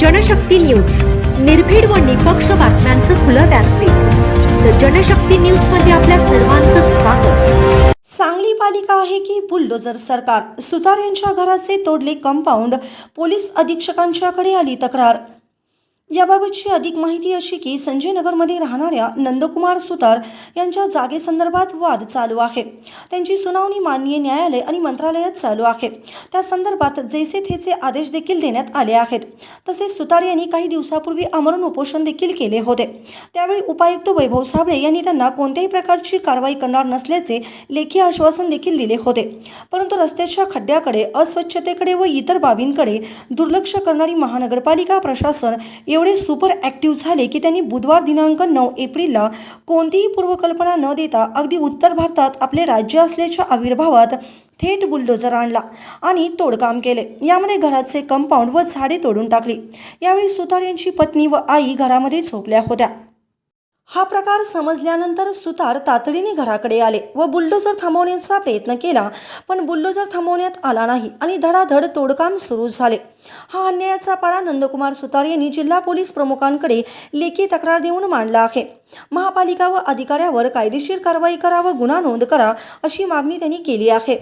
Janshakti news. निर्भीड व निपक्ष बातम्यांचं खुलं व्यासपीठ. तर जनशक्ती न्यूजमध्ये आपल्या सर्वांचं स्वागत. सांगली पालिका आहे की बुलडोजर सरकार. सुतार यांच्या घराचे तोडले कंपाऊंड. पोलीस अधीक्षकांच्याकडे आली तक्रार. याबाबतची अधिक माहिती अशी की संजय नगरमध्ये राहणाऱ्या नंदकुमार सुतार यांच्या जागेसंदर्भात वाद चालू आहे. त्यांची सुनावणी माननीय न्यायालय आणि मंत्रालयात चालू आहे. त्या संदर्भात जैसे थेचे आदेश देखील देण्यात आले आहेत. तसेच सुतार यांनी काही दिवसापूर्वी आमरण उपोषण देखील केले होते. त्यावेळी उपायुक्त वैभव साबळे यांनी त्यांना कोणत्याही प्रकारची कारवाई करणार नसल्याचे लेखी आश्वासन देखील दिले होते. परंतु रस्त्याच्या खड्ड्याकडे अस्वच्छतेकडे व इतर बाबींकडे दुर्लक्ष करणारी महानगरपालिका प्रशासन एवढे सुपर ॲक्टिव्ह झाले की त्यांनी बुधवार दिनांक नऊ एप्रिलला कोणतीही पूर्वकल्पना न देता अगदी उत्तर भारतात आपले राज्य असल्याच्या आविर्भावात थेट बुलडोजर आणला आणि तोडकाम केले. यामध्ये घराचे कंपाऊंड व झाडे तोडून टाकली. यावेळी सुतार यांची पत्नी व आई घरामध्ये झोपल्या होत्या. हा प्रकार समजल्यानंतर सुतार तातडीने घराकडे आले व बुलडोजर थांबवण्याचा प्रयत्न केला पण बुलडोजर थांबवण्यात आला नाही आणि धडाधड तोडकाम सुरू झाले. हा अन्यायाचा पाडा नंदकुमार सुतार यांनी जिल्हा पोलीस प्रमुखांकडे लेखी तक्रार देऊन मांडला आहे. महापालिका व अधिकाऱ्यावर कायदेशीर कारवाई करा व गुन्हा नोंद करा अशी मागणी त्यांनी केली आहे.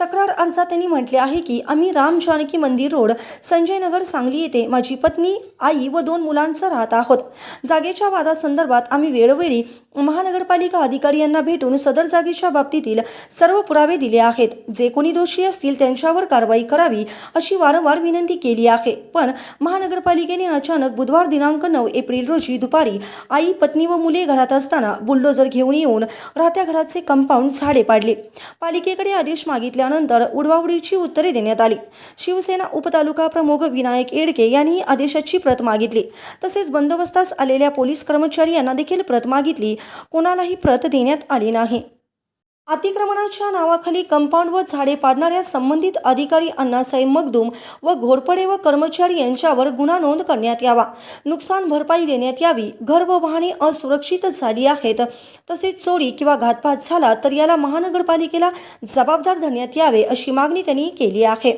तक्रार अर्जात त्यांनी म्हटले आहे की आम्ही राम जानकी मंदिर रोड संजय नगर सांगली येथे माझी पत्नी आई व दोन मुलांचं राहत आहोत. जागेच्या वादासंदर्भात आम्ही वेळोवेळी महानगरपालिका अधिकारी यांना भेटून सदर जागेच्या बाबतीतील सर्व पुरावे दिले आहेत. जे कोणी दोषी असतील त्यांच्यावर कारवाई करावी अशी वारंवार विनंती केली आहे. पण महानगरपालिकेने अचानक बुधवार दिनांक नऊ एप्रिल रोजी दुपारी आई पत्नी व मुले घरात असताना बुलडोजर घेऊन येऊन राहत्या घराचे कंपाऊंड झाडे पाडले. पालिकेकडे आदेश मागितल्यानंतर उडवाउडीची उत्तरे देण्यात आली. शिवसेना उपतालुका प्रमुख विनायक येडके यांनी आदेशाची प्रत मागितली. तसेच बंदोबस्तास आलेल्या पोलीस कर्मचारी यांना देखील प्रत मागितली. कोणालाही प्रत देण्यात आली नाही. अतिक्रमणाच्या नावाखाली कंपाऊंड व झाडे पाडणाऱ्या संबंधित अधिकारी अण्णासाहेब मगदूम व घोरपडे व कर्मचारी यांच्यावर गुन्हा नोंद करण्यात यावा. नुकसान भरपाई देण्यात यावी. घर व वाहने असुरक्षित झाली आहेत. तसेच चोरी किंवा घातपात झाला तर याला महानगरपालिकेला जबाबदार धरण्यात यावे अशी मागणी त्यांनी केली आहे.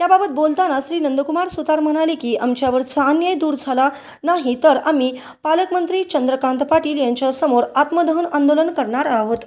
याबाबत बोलताना श्री नंदकुमार सुतार म्हणाले की आमच्यावरचा अन्याय दूर झाला नाही तर आम्ही पालकमंत्री चंद्रकांत पाटील यांच्यासमोर आत्मदहन आंदोलन करणार आहोत.